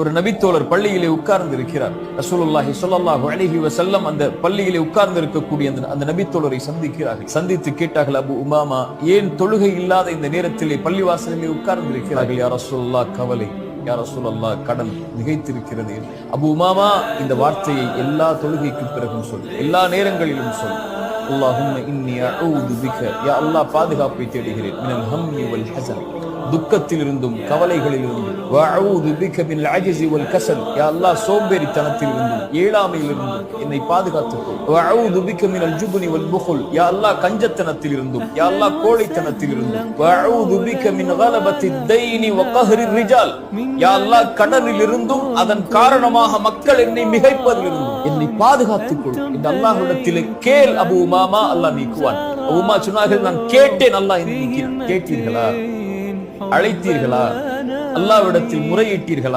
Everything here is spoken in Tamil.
ஒரு நபித்தோழர் பள்ளியிலே உட்கார்ந்து இருக்கிறார் ரசூலுல்லாஹி சொல்லல்லாஹு அலைஹி வஸல்லம் அந்த பள்ளியிலே உட்கார்ந்து இருக்கக்கூடிய அந்த அந்த நபித்தோழரை சந்திக்கிறார்கள். சந்தித்து கேட்டார்கள் அபு உமாமா ஏன் தொழுகை இல்லாத இந்த நேரத்திலே பள்ளிவாசலிலே உட்கார்ந்து இருக்கிறார்கள் யார் ரசூலுல்லாஹ் கவலை. யார் ரசூலல்லாஹ் கடல் நிகழ்த்திருக்கிறது அபு உமாமா இந்த வார்த்தையை எல்லா தொழுகைக்கு பிறகும் சொல். எல்லா நேரங்களிலும் சொல். அல்லாஹும் இன்னி அஊது பிக. யா அல்லாஹ் பாதுகாப்பை தேடுகிறேன். மினல் ஹம்மி வல் ஹஸன் துக்கத்திலிருந்தும் கவலைகளிலிருந்தும் வஅஊது பிக மினல் அஜ்ஸி வல் கஸல் யா அல்லாஹ் ஏழாமையில் இருந்தும் என்னை பாதுகாத்துக்கொள். வஅஊது பிக மினல் ஜுப்னி வல் புகுல். யா அல்லாஹ் கஞ்சத்தனத்திலிருந்தும் யா அல்லாஹ் கோழைத்தனத்திலிருந்தும் வஅஊது பிக மின் கலபத்தி தைனி வ கஹ்ரி ரிஜால். யா அல்லாஹ் கடனிலிருந்தும் அதன் காரணமாக மக்கள் என்னை மிகைப்பதிலிருந்தும் என்னை பாதுகாத்துக் கொள் இந்த அல்லாஹ்விடத்திலே கேள் அபு உமாமா அல்லாஹ் நீக்குவான். அபு உமா சொன்னார்கள் நான் கேட்டேன் அல்லாஹ் என்னை நீக்கினான். கேட்டீர்களா? அழைத்தீர்களா? அல்லாவிடத்தில் முறையிட்டீர்களா?